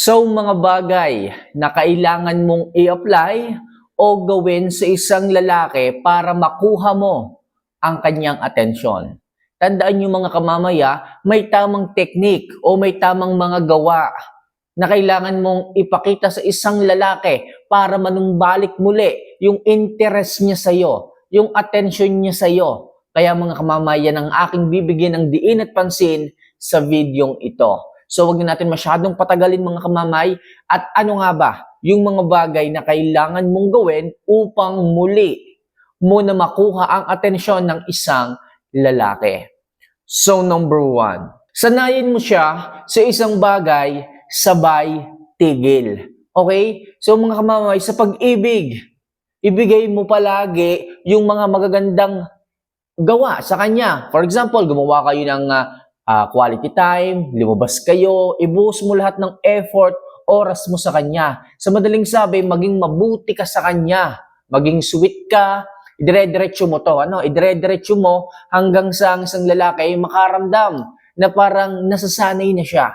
So, mga bagay na kailangan mong i-apply o gawin sa isang lalaki para makuha mo ang kanyang atensyon. Tandaan nyo mga kamamaya, may tamang teknik o may tamang mga gawa na kailangan mong ipakita sa isang lalaki para manumbalik muli yung interest niya sa'yo, yung attention niya sa'yo. Kaya mga kamamayan, ang aking bibigyan ng diin at pansin sa videong ito. So wag na natin masyadong patagalin mga kamamay at ano nga ba yung mga bagay na kailangan mong gawin upang muli mo na makuha ang atensyon ng isang lalaki. So number one, sanayin mo siya sa isang bagay sabay tigil. Okay? So mga kamamay, sa pag-ibig, ibigay mo palagi yung mga magagandang gawa sa kanya. For example, gumawa kayo ng ah, ah, quality time, lumabas kayo, ibuhos mo lahat ng effort, oras mo sa kanya. Sa madaling sabi, maging mabuti ka sa kanya. Maging sweet ka, idire-diretso mo to, ano? Idire-diretso mo hanggang sa ang isang lalaki ay makaramdam na parang nasasanay na siya.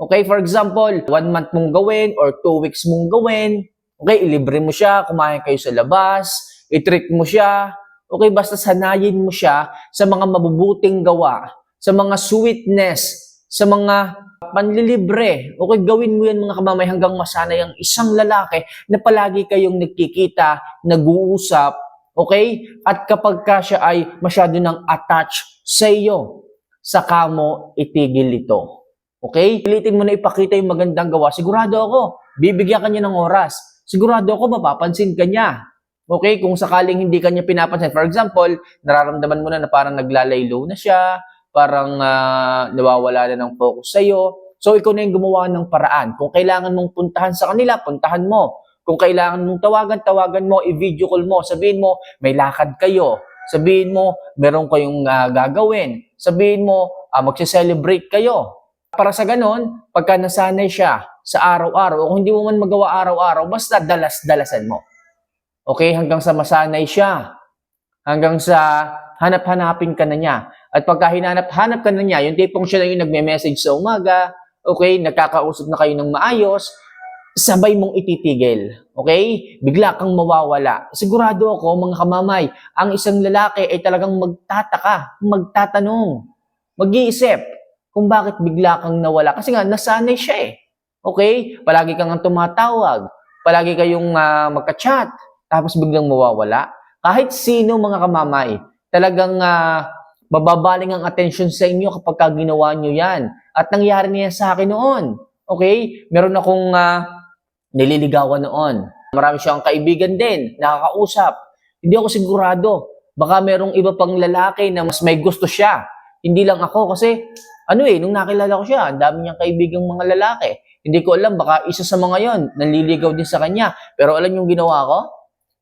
Okay, for example, one month mong gawin or two weeks mong gawin. Okay, ilibre mo siya, kumain kayo sa labas, i-treat mo siya. Okay, basta sanayin mo siya sa mga mabubuting gawa sa mga sweetness, sa mga panlilibre. Okay, gawin mo yan mga kamamay hanggang masanay ang isang lalaki na palagi kayong nagkikita, nag-uusap, okay? At kapag ka siya ay masyado nang attached sa iyo, saka mo itigil ito. Okay? Pilitin mo na ipakita yung magandang gawa. Sigurado ako, bibigyan ka niya ng oras. Sigurado ako, mapapansin ka niya. Okay? Kung sakaling hindi ka niya pinapansin. For example, nararamdaman mo na na parang naglalaylo na siya, parang ah, nawawala na ng focus sa'yo. So, ikaw na yung gumawa ng paraan. Kung kailangan mong puntahan sa kanila, puntahan mo. Kung kailangan mong tawagan, tawagan mo, i-video call mo. Sabihin mo, may lakad kayo. Sabihin mo, meron kayong ah, gagawin. Sabihin mo, ah, magse-celebrate kayo. Para sa ganon, pagka nasanay siya sa araw-araw, o kung hindi mo man magawa araw-araw, basta dalas-dalasan mo. Okay? Hanggang sa masanay siya. Hanggang sa hanap-hanapin ka na niya. At pagka hinanap-hanap ka na niya, yung tipong siya na yung nagme-message sa umaga, okay, nagkakausap na kayo ng maayos, sabay mong ititigil. Okay? Bigla kang mawawala. Sigurado ako, mga kamamay, ang isang lalaki ay talagang magtataka, magtatanong, mag-iisip kung bakit bigla kang nawala. Kasi nga, nasanay siya eh. Okay? Palagi kang ang tumatawag. Palagi kayong uh, magka-chat. Tapos biglang mawawala. Kahit sino mga kamamay, talagang uh, mababaling ang attention sa inyo kapag ka ginawa nyo yan. At nangyari niya sa akin noon. Okay? Meron akong uh, nililigawan noon. Marami siyang kaibigan din, nakakausap. Hindi ako sigurado. Baka merong iba pang lalaki na mas may gusto siya. Hindi lang ako kasi, ano eh, nung nakilala ko siya, ang dami niyang kaibigang mga lalaki. Hindi ko alam, baka isa sa mga yon nanliligaw din sa kanya. Pero alam yung ginawa ko?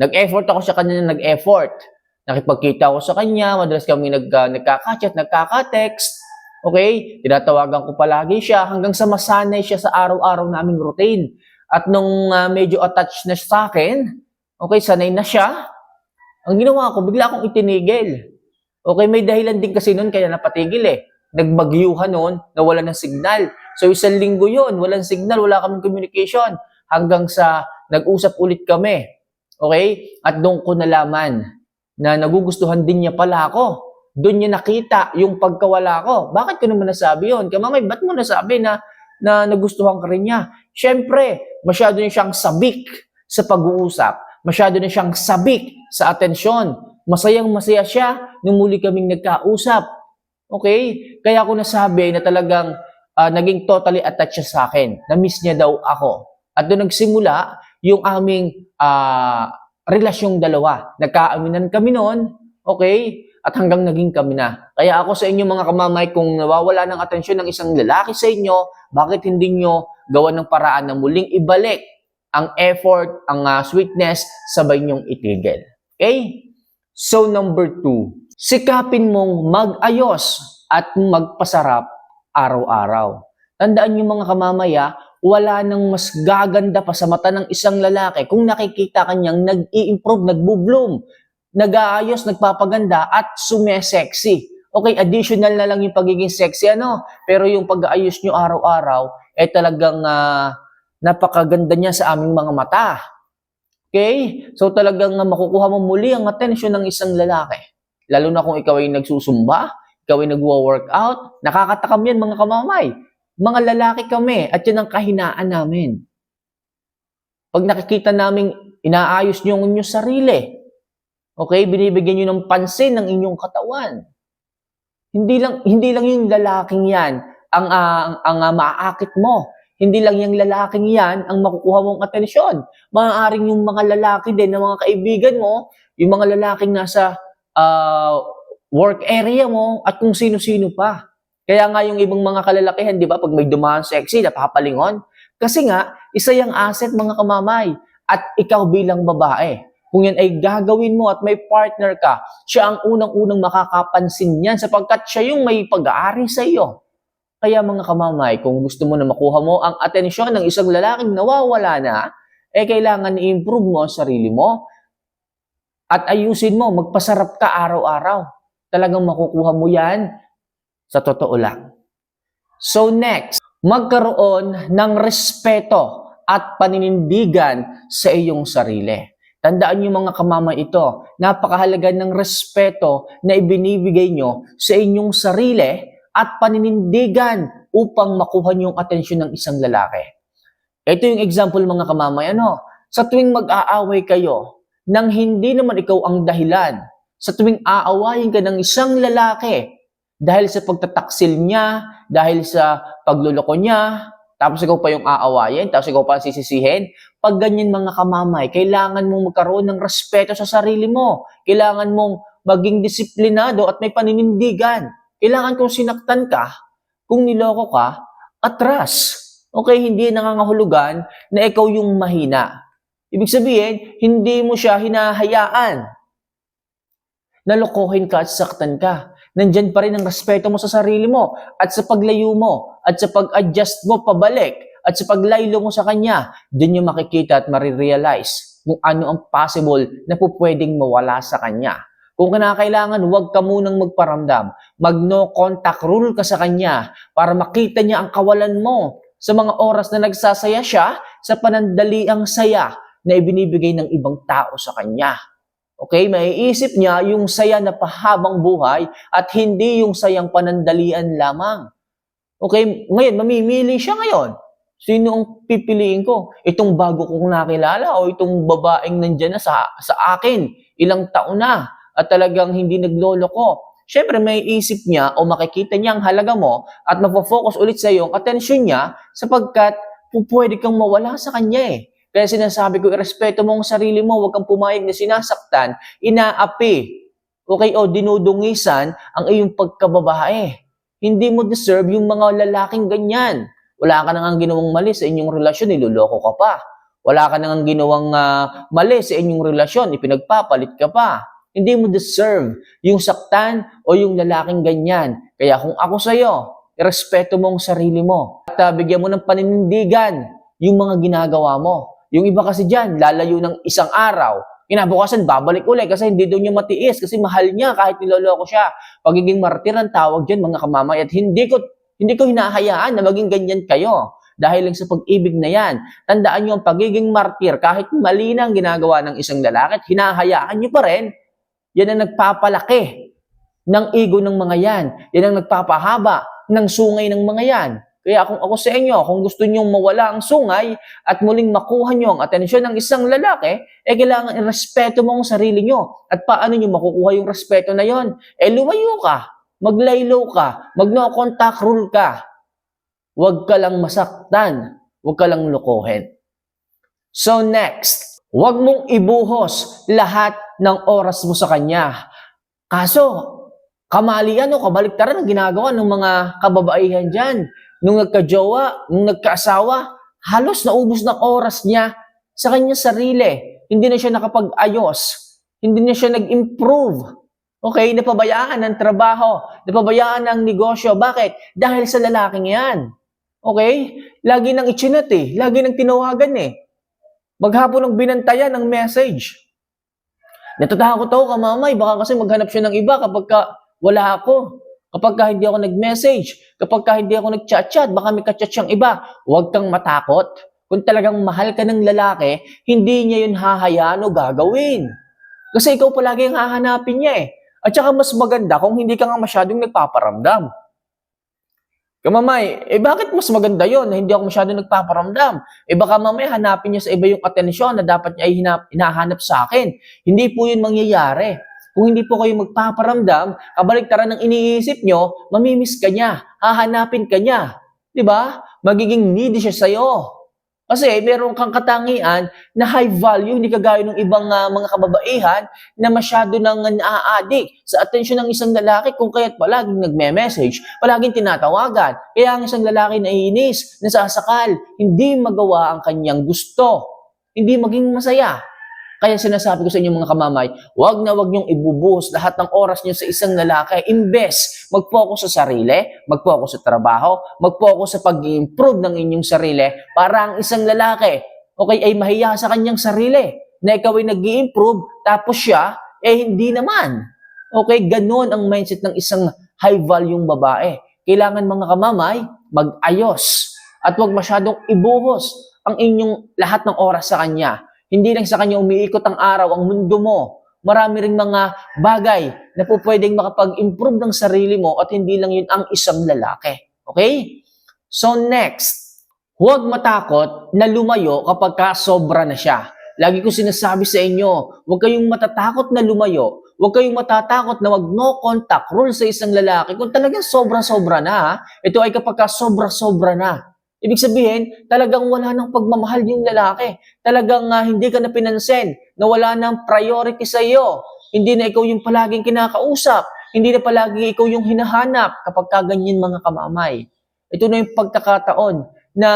Nag-effort ako sa kanya na nag-effort. Nakipagkita ako sa kanya, madalas kami nag, uh, nagkaka-chat, nagkaka-text. Okay? Tinatawagan ko palagi siya hanggang sa masanay siya sa araw-araw naming routine. At nung uh, medyo attached na siya sa akin, okay, sanay na siya, ang ginawa ko, bigla akong itinigil. Okay, may dahilan din kasi noon kaya napatigil eh. Nagbagyuhan noon, nawala ng signal. So isang linggo yon walang signal, wala kaming communication. Hanggang sa nag-usap ulit kami. Okay? At doon ko nalaman na nagugustuhan din niya pala ako. Doon niya nakita yung pagkawala ko. Bakit ko naman nasabi yun? Kaya mamay, ba't mo nasabi na, na nagustuhan ka rin niya? Siyempre, masyado niya siyang sabik sa pag-uusap. Masyado na siyang sabik sa atensyon. Masayang masaya siya nung muli kaming nagkausap. Okay? Kaya ako nasabi na talagang uh, naging totally attached siya sa akin. Na-miss niya daw ako. At doon nagsimula yung aming uh, relasyong dalawa. Nagkaaminan kami noon, okay? At hanggang naging kami na. Kaya ako sa inyo mga kamamay, kung nawawala ng atensyon ng isang lalaki sa inyo, bakit hindi nyo gawan ng paraan na muling ibalik ang effort, ang uh, sweetness, sabay nyong itigil. Okay? So number two, sikapin mong mag-ayos at magpasarap araw-araw. Tandaan nyo mga kamamaya, wala nang mas gaganda pa sa mata ng isang lalaki kung nakikita kanyang nag-i-improve, nagbo-bloom, nag-aayos, nagpapaganda at sumesexy. Okay, additional na lang yung pagiging sexy ano, pero yung pag-aayos nyo araw-araw, eh talagang ah, napakaganda niya sa aming mga mata. Okay? So talagang ah, makukuha mo muli ang atensyon ng isang lalaki. Lalo na kung ikaw ay nagsusumba, ikaw ay nagwo-workout, nakakatakam yan mga kamamay. Mga lalaki kami at yan ang kahinaan namin. Pag nakikita namin inaayos niyo ang inyong sarili, okay, binibigyan niyo ng pansin ng inyong katawan. Hindi lang hindi lang yung lalaking 'yan ang ah, ang, ang ah, maaakit mo. Hindi lang yung lalaking 'yan ang makukuha mong atensyon. Maaaring yung mga lalaki din ng mga kaibigan mo, yung mga lalaking nasa ah, work area mo at kung sino-sino pa. Kaya nga yung ibang mga kalalakihan, di ba, pag may dumaan sexy, napapalingon. Kasi nga, isa yung asset mga kamamay. At ikaw bilang babae, kung yan ay gagawin mo at may partner ka, siya ang unang-unang makakapansin niyan sapagkat siya yung may pag-aari sa iyo. Kaya mga kamamay, kung gusto mo na makuha mo ang atensyon ng isang lalaking nawawala na, eh kailangan i-improve mo ang sarili mo at ayusin mo, magpasarap ka araw-araw. Talagang makukuha mo yan sa totoo lang. So next, magkaroon ng respeto at paninindigan sa iyong sarili. Tandaan niyo mga kamama ito, napakahalaga ng respeto na ibinibigay nyo sa inyong sarili at paninindigan upang makuha niyo ang atensyon ng isang lalaki. Ito yung example mga kamamay, ano? Sa tuwing mag-aaway kayo, nang hindi naman ikaw ang dahilan, sa tuwing aawayin ka ng isang lalaki, dahil sa pagtataksil niya, dahil sa pagluloko niya, tapos ikaw pa yung aawayin, tapos ikaw pa sisisihin. Pag ganyan mga kamamay, kailangan mong magkaroon ng respeto sa sarili mo. Kailangan mong maging disiplinado at may paninindigan. Kailangan kung sinaktan ka, kung niloko ka, atras. Okay, hindi nangangahulugan na ikaw yung mahina. Ibig sabihin, hindi mo siya hinahayaan. Nalokohin ka at saktan ka nandyan pa rin ang respeto mo sa sarili mo at sa paglayo mo at sa pag-adjust mo pabalik at sa paglaylo mo sa kanya, din yung makikita at marirealize kung ano ang possible na po pwedeng mawala sa kanya. Kung kinakailangan, huwag ka munang magparamdam. Mag no contact rule ka sa kanya para makita niya ang kawalan mo sa mga oras na nagsasaya siya sa panandaliang saya na ibinibigay ng ibang tao sa kanya. Okay, maiisip niya yung saya na pahabang buhay at hindi yung sayang panandalian lamang. Okay, ngayon, mamimili siya ngayon. Sino ang pipiliin ko? Itong bago kong nakilala o itong babaeng nandyan na sa, sa akin, ilang taon na at talagang hindi naglolo ko. Siyempre, may isip niya o makikita niya ang halaga mo at mapofocus ulit sa iyo ang atensyon niya sapagkat pwede kang mawala sa kanya eh. Kaya sinasabi ko, irespeto mo ang sarili mo, huwag kang pumayag na sinasaktan, inaapi, okay, o dinudungisan ang iyong pagkababae. Hindi mo deserve yung mga lalaking ganyan. Wala ka nang ginawang mali sa inyong relasyon, niloloko ka pa. Wala ka nang ginawang uh, mali sa inyong relasyon, ipinagpapalit ka pa. Hindi mo deserve yung saktan o yung lalaking ganyan. Kaya kung ako sa'yo, irespeto mo ang sarili mo. At uh, bigyan mo ng paninindigan yung mga ginagawa mo. Yung iba kasi dyan, lalayo ng isang araw. Kinabukasan, babalik ulit kasi hindi daw niya matiis kasi mahal niya kahit niloloko siya. Pagiging martir ang tawag dyan mga kamamay at hindi ko, hindi ko hinahayaan na maging ganyan kayo. Dahil lang sa pag-ibig na yan. Tandaan niyo ang pagiging martir kahit mali na ang ginagawa ng isang lalaki at hinahayaan niyo pa rin, yan ang nagpapalaki ng ego ng mga yan. Yan ang nagpapahaba ng sungay ng mga yan. Kaya kung ako sa inyo, kung gusto nyong mawala ang sungay at muling makuha nyo ang atensyon ng isang lalaki, eh kailangan irespeto mo ang sarili nyo. At paano nyo makukuha yung respeto na yon? Eh lumayo ka, maglaylo ka, mag no contact rule ka. Huwag ka lang masaktan, huwag ka lang lukuhin. So next, huwag mong ibuhos lahat ng oras mo sa kanya. Kaso, kamalian o kabaliktaran ang ginagawa ng mga kababaihan dyan nung nagka-jowa, nung nagka-asawa, halos naubos ng oras niya sa kanya sarili. Hindi na siya nakapag-ayos. Hindi na siya nag-improve. Okay, napabayaan ang trabaho, napabayaan ang negosyo. Bakit? Dahil sa lalaking yan. Okay? Lagi nang itchinat eh. Lagi nang tinawagan eh. Maghapon ng binantayan ng message. Natatakot ako ka, mamay. Baka kasi maghanap siya ng iba kapag ka wala ako. Kapag ka hindi ako nag-message, kapag ka hindi ako nag-chat-chat, baka may ka-chat siyang iba. Huwag kang matakot. Kung talagang mahal ka ng lalaki, hindi niya yun hahayaan o gagawin. Kasi ikaw palagi ang hahanapin niya eh. At saka mas maganda kung hindi ka nga masyadong nagpaparamdam. Kamamay, eh bakit mas maganda yon na hindi ako masyadong nagpaparamdam? Eh baka mamaya hanapin niya sa iba yung atensyon na dapat niya ay hinahanap sa akin. Hindi po yun mangyayari. Kung hindi po kayo magpaparamdam, kabaligtaran ng iniisip nyo, mamimiss ka niya, hahanapin ka niya. Ba? Magiging needy siya sa'yo. Kasi meron kang katangian na high value, hindi kagaya ng ibang ah, mga kababaihan na masyado nang naa-addict sa atensyon ng isang lalaki kung kaya't palaging nagme-message, palaging tinatawagan. Kaya ang isang lalaki naiinis, nasasakal, hindi magawa ang kanyang gusto, hindi maging masaya. Kaya sinasabi ko sa inyo mga kamamay, wag na wag niyong ibubuhos lahat ng oras niyo sa isang lalaki. Imbes, mag-focus sa sarili, mag-focus sa trabaho, mag-focus sa pag-improve ng inyong sarili para ang isang lalaki, okay, ay mahiya sa kanyang sarili na ikaw ay nag improve tapos siya, eh hindi naman. Okay, ganun ang mindset ng isang high-value babae. Kailangan mga kamamay, mag-ayos at wag masyadong ibuhos ang inyong lahat ng oras sa kanya. Hindi lang sa kanya umiikot ang araw, ang mundo mo. Marami ring mga bagay na po pwedeng makapag-improve ng sarili mo at hindi lang yun ang isang lalaki. Okay? So next, huwag matakot na lumayo kapag ka sobra na siya. Lagi ko sinasabi sa inyo, huwag kayong matatakot na lumayo. Huwag kayong matatakot na wag no contact rule sa isang lalaki kung talagang sobra-sobra na. Ito ay kapag ka sobra-sobra na. Ibig sabihin, talagang wala ng pagmamahal yung lalaki. Talagang ah, hindi ka na pinansin, na wala ng priority sa iyo. Hindi na ikaw yung palaging kinakausap. Hindi na palagi ikaw yung hinahanap kapag kaganyan mga kamamay. Ito na yung pagkakataon na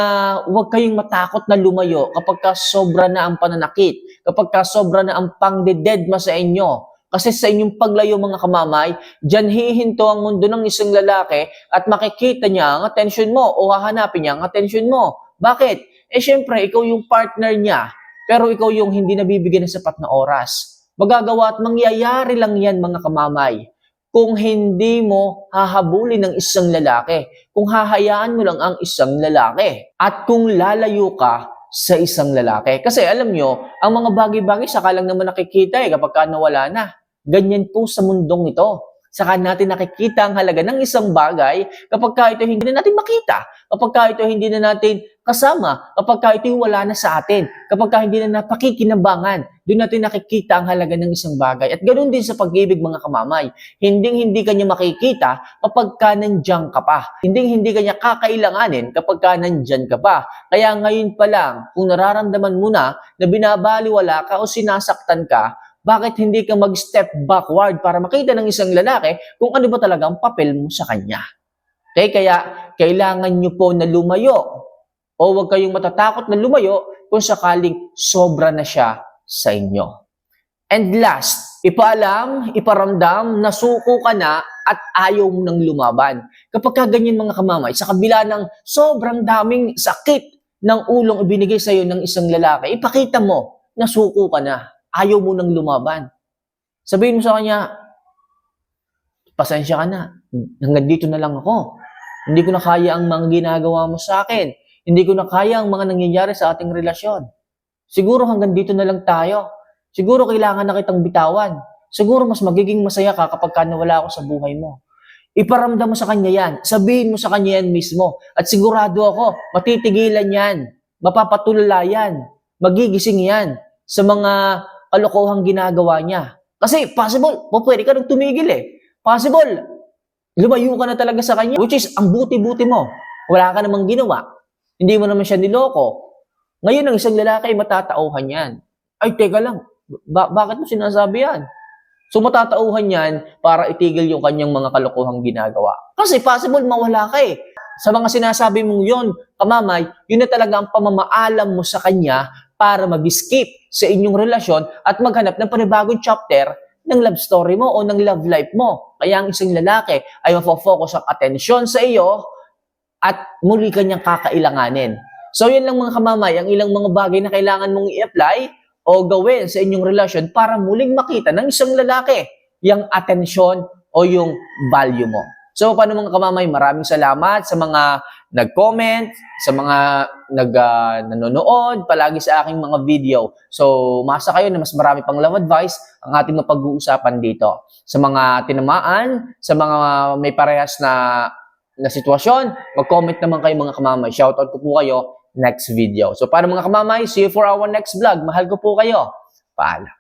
huwag kayong matakot na lumayo kapag ka sobra na ang pananakit, kapag ka sobra na ang pangdededma sa inyo. Kasi sa inyong paglayo mga kamamay, dyan hihinto ang mundo ng isang lalaki at makikita niya ang atensyon mo o hahanapin niya ang atensyon mo. Bakit? Eh syempre, ikaw yung partner niya, pero ikaw yung hindi nabibigyan ng sapat na oras. Magagawa at mangyayari lang yan mga kamamay kung hindi mo hahabulin ng isang lalaki, kung hahayaan mo lang ang isang lalaki, at kung lalayo ka sa isang lalaki. Kasi alam nyo, ang mga bagay-bagay saka lang naman nakikita eh kapag ka nawala na. Ganyan po sa mundong ito. Saka natin nakikita ang halaga ng isang bagay kapag ka ito hindi na natin makita, kapag ka ito hindi na natin kasama, kapag ka ito wala na sa atin, kapag ka hindi na napakikinabangan, doon natin nakikita ang halaga ng isang bagay. At ganoon din sa pag-ibig mga kamamay. Hindi hindi kanya makikita kapag ka nandyan ka pa. Hindi hindi kanya kakailanganin kapag ka nandyan ka pa. Kaya ngayon pa lang, kung nararamdaman mo na na binabaliwala ka o sinasaktan ka, bakit hindi ka mag-step backward para makita ng isang lalaki kung ano ba talaga ang papel mo sa kanya? Okay, kaya kailangan nyo po na lumayo o huwag kayong matatakot na lumayo kung sakaling sobra na siya sa inyo. And last, ipaalam, iparamdam na suko ka na at ayaw mo nang lumaban. Kapag ka ganyan mga kamamay, sa kabila ng sobrang daming sakit ng ulong ibinigay sa iyo ng isang lalaki, ipakita mo na suko ka na. Ayaw mo nang lumaban. Sabihin mo sa kanya, pasensya ka na. Hanggang dito na lang ako. Hindi ko na kaya ang mga ginagawa mo sa akin. Hindi ko na kaya ang mga nangyayari sa ating relasyon. Siguro hanggang dito na lang tayo. Siguro kailangan na kitang bitawan. Siguro mas magiging masaya ka kapag ka nawala ako sa buhay mo. Iparamdam mo sa kanya yan. Sabihin mo sa kanya yan mismo. At sigurado ako, matitigilan yan. Mapapatulala yan. Magigising yan sa mga kalokohang ginagawa niya. Kasi possible, po pwede ka nang tumigil eh. Possible, lumayo ka na talaga sa kanya. Which is, ang buti-buti mo. Wala ka namang ginawa. Hindi mo naman siya niloko. Ngayon, ang isang lalaki matatauhan yan. Ay, teka lang. Ba- bakit mo sinasabi yan? So, matatauhan yan para itigil yung kanyang mga kalokohang ginagawa. Kasi possible mawala ka eh. Sa mga sinasabi mong yon, kamamay, yun na talaga ang pamamaalam mo sa kanya para mag-skip sa inyong relasyon at maghanap ng panibagong chapter ng love story mo o ng love life mo. Kaya ang isang lalaki ay mafo-focus ang atensyon sa iyo at muli kanyang kakailanganin. So yan lang mga kamamay, ang ilang mga bagay na kailangan mong i-apply o gawin sa inyong relasyon para muling makita ng isang lalaki yung atensyon o yung value mo. So, paano mga kamamay, maraming salamat sa mga nag-comment, sa mga nag, nanonood palagi sa aking mga video. So, masa kayo na mas marami pang love advice ang ating mapag-uusapan dito. Sa mga tinamaan, sa mga may parehas na na sitwasyon, mag-comment naman kayo mga kamamay. Shoutout ko po kayo next video. So, paano mga kamamay, see you for our next vlog. Mahal ko po kayo. Paalam.